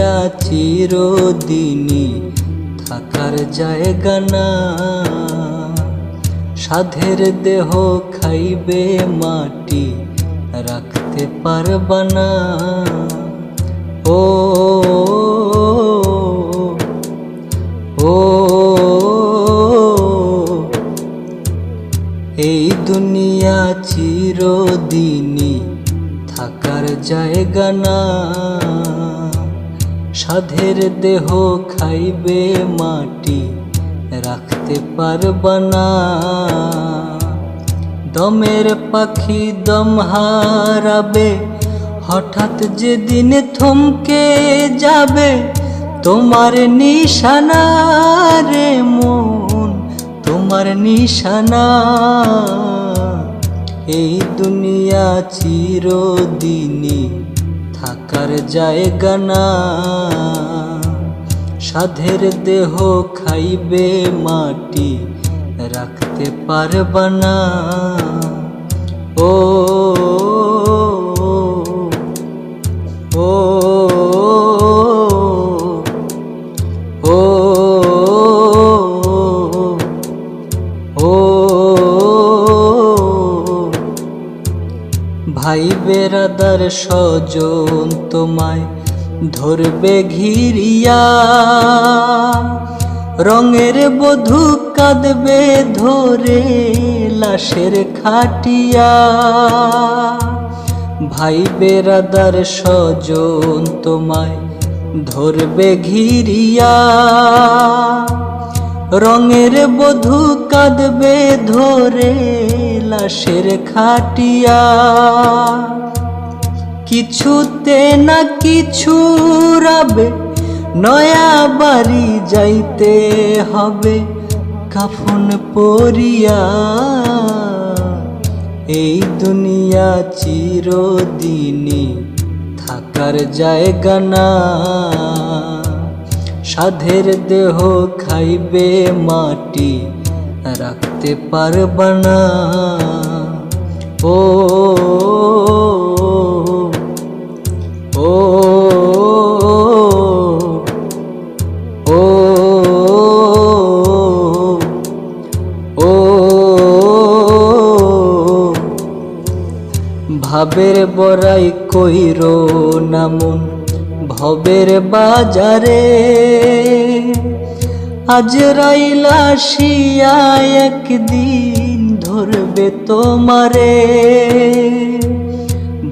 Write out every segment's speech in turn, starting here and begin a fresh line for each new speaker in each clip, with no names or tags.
আছি রোদিনী থাকার জায়গা না। সাধের দেহ খাইবে মাটি রাখতে পারব না। ও ও, এই দুনিয়া চিরদিনই থাকার জায়গা না। সাধের দেহ খাইবে মাটি, রাখতে পারবা না। দমের পাখি দম হারাবে, হঠাৎ যেদিন থমকে যাবে, তোমার নিশানা রে মন, তোমার নিশানা। এই দুনিয়া চিরদিনই থাকার জায়গা না সাধের দেহ খাইবে মাটি রাখতে পারবা না ও ও ও ভাই বেরাদার স্বজন তোমায় ধরবে ঘিরিয়া। রঙের বধূ কাঁদবে ধরে লাশের খাটিয়া। ভাই বেরাদার স্বজন তোমায় ধরবে ঘিরিয়া। রঙের বধূ কাঁদবে ধরে লাশের খাটিয়া। কিছুতে না কিছু রাবে, নয়া বাড়ি যাইতে হবে, কাফন পরিয়া। এই দুনিয়া চিরদিনই থাকার জায়গা না। সাধের দেহ খাইবে মাটি, রাখতে পারবা না। ও ও ও ও ভাবের বড়াই কইর নামন ভবের বাজারে। আজ রাইলা শিয়া একদিন ধরবে তোমারে।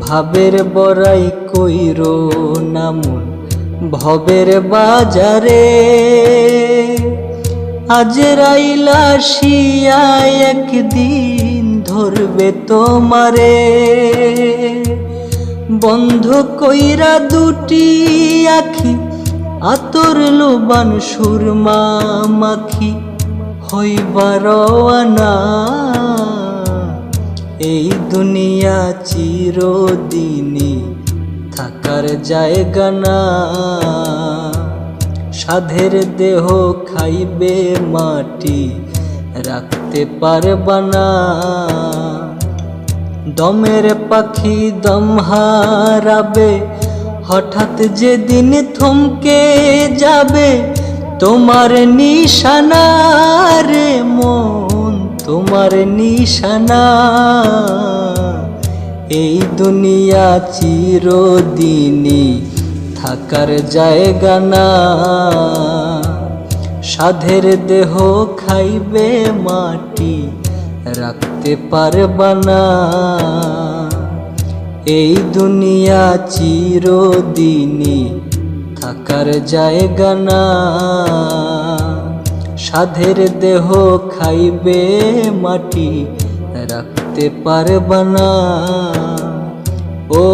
ভাবের বড়াই কইর নামন ভবের বাজারে। আজ রাইলা শিয়া একদিন ধরবে তোমারে। বন্ধ কইরা দুটি আখি, আতর লোবান সুরমা মাখি, হইবার আনা এই দুনিয়া চিরদিনই থাকার জায়গা না। সাধের দেহ খাইবে মাটি, রাখতে পারবা না। দমের পাখি দম হারাবে, হঠাৎ যেদিন থমকে যাবে তোমার নিশানা রে মন। তোমার নিশানা, এই দুনিয়া চিরদিনই থাকার জায়গা না। সাধের দেহ খাইবে মাটি, রাখতে পারবা না। এই দুনিয়া চিরদিনই থাকার জায়গা না। সাধের দেহ খাইবে মাটি রাখতে পারবা না। ও